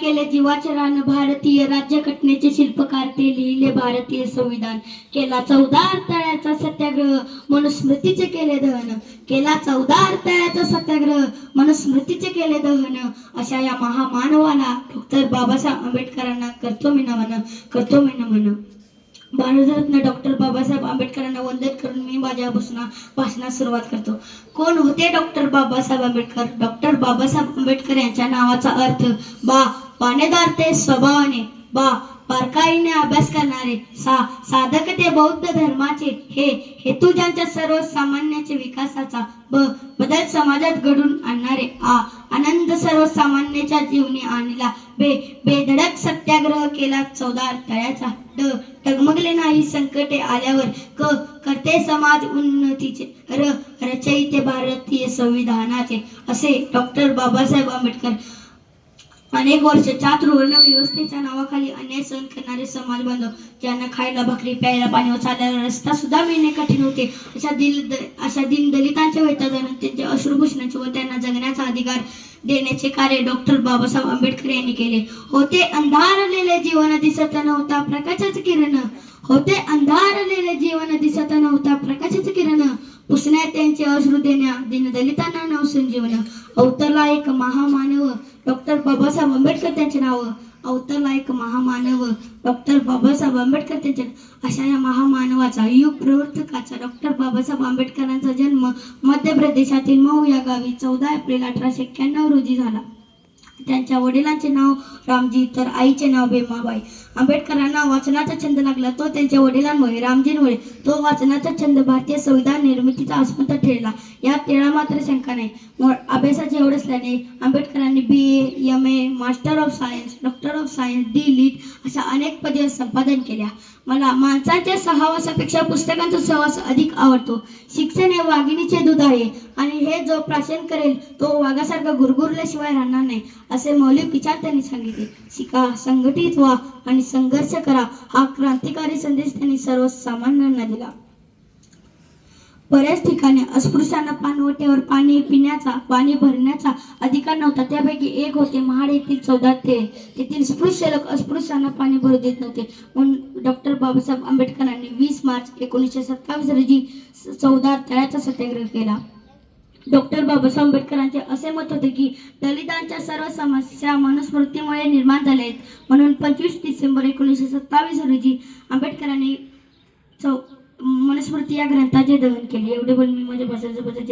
केले जीवाचे रान भारतीय राज्यघटनेचे शिल्पकार ते लिहिले भारतीय संविधान. केला चौदार तळ्याचा सत्याग्रह मनुस्मृतीचे केले दहन. केला चौदार तळ्याचा सत्याग्रह मनुस्मृतीचे केले दहन. अशा या महामानवाला डॉक्टर बाबासाहेब आंबेडकरांना करतो मी नमन करतो मी नमन. भारतरत्न डॉक्टर बाबासाहेब आंबेडकरांना वंदन करून मी माझ्या भाषणास सुरुवात करतो. कोण होते डॉक्टर बाबासाहेब आंबेडकर? डॉक्टर बाबासाहेब आंबेडकर यांच्या नावाचा अर्थ बा पाणेदार ते स्वभावाने. बा बारकाईने अभ्यास करणारे. सा साधक ते बौद्ध धर्माचे. हे हेतू ज्यांच्या सर्व सामान्याचे विकासाचा. ब बदल समाजात घडून आणणारे. आ आनंद सर्वसामान्याच्या जीवनी आणला. बे बेधडक सत्याग्रह केला चौदार तळ्याचा. ड टगमगले नाही संकटे आल्यावर. क करते समाज उन्नतीचे. र रचयिते भारतीय संविधानाचे. असे डॉक्टर बाबासाहेब आंबेडकर. अनेक वर्ष चातुर्वर्ण व्यवस्थेच्या नावाखाली अन्याय सहन करणारे समाज बांधव ज्यांना खायला भाकरी प्यायला पाणी व चालायला रस्ता सुद्धा मिळणे कठीण होते. अशा दिल अशा दिन दलितांच्या दलितांचे जाणून त्यांचे अश्रुभूषणाचे व त्यांना जगण्याचा अधिकार देण्याचे कार्य डॉक्टर बाबासाहेब आंबेडकर यांनी केले. होते अंधारलेले जीवन दिसत नव्हता प्रकाशाचे किरण. होते अंधारलेले जीवन दिसत नव्हता प्रकाशाचे किरण. पुसण्यात त्यांचे अश्रू देण्या दीनदलितांना नवसंजीवन. अवतरला एक महामानव. डॉक्टर बाबासाहेब आंबेडकर त्यांचे नाव अवतरला एक महामानव डॉक्टर बाबासाहेब आंबेडकर त्यांचे अशा या महामानवाचा युग प्रवर्तकाचा डॉक्टर बाबासाहेब आंबेडकरांचा जन्म मध्य प्रदेशातील मऊ या गावी चौदा एप्रिल अठराशे एक्क्याण्णव रोजी झाला. त्यांच्या वडिलांचे नाव रामजी तर आईचे नाव भेमाबाई. आंबेडकरांना वाचनाचा छंद लागला तो त्यांच्या वडिलांमुळे रामजींमुळे. तो वाचनाचा छंद भारतीय संविधान निर्मितीचा आस्पद ठेवला. यात तेळा मात्र शंका नाही. अभ्यासाची एवढ असल्याने आंबेडकरांनी B A M A master of science doctor of science D Litt अशा अनेक पदे संपादन केल्या. मला माणसाच्या सहवासापेक्षा पुस्तकांचा सहवास अधिक आवडतो. शिक्षण हे वाघिणीचे दूध आहे आणि हे जो प्राशन करेल तो वाघासारखा गुरगुरल्याशिवाय राहणार नाही असे मौलिक विचार त्यांनी सांगितले. शिका संघटित व्हा आणि संघर्ष करा. हा क्रांतिकारी संदेश त्यांनी सर्वसामान्यांना दिला. बऱ्याच ठिकाणी अस्पृश्यांना पानवटेवर पाणी पिण्याचा पाणी भरण्याचा अधिकार नव्हता. त्यापैकी एक होते महाड येथील चौदा ते तेथील स्पृश्य लोक अस्पृश्यांना पाणी भरू देत नव्हते. म्हणून डॉक्टर बाबासाहेब आंबेडकरांनी वीस मार्च एकोणीसशे सत्तावीस रोजी चौदा तळ्याचा सत्याग्रह केला. डॉक्टर बाबासाहेब आंबेडकरांचे असे मत होते की दलितांच्या सर्व समस्या मनुस्मृतीमुळे निर्माण झाल्या आहेत. म्हणून पंचवीस डिसेंबर एकोणीसशे सत्तावीस रोजी आंबेडकरांनी या ग्रंथाचे दहन केले. एवढे बोलून मी माझ्या भाषेचं बद्दल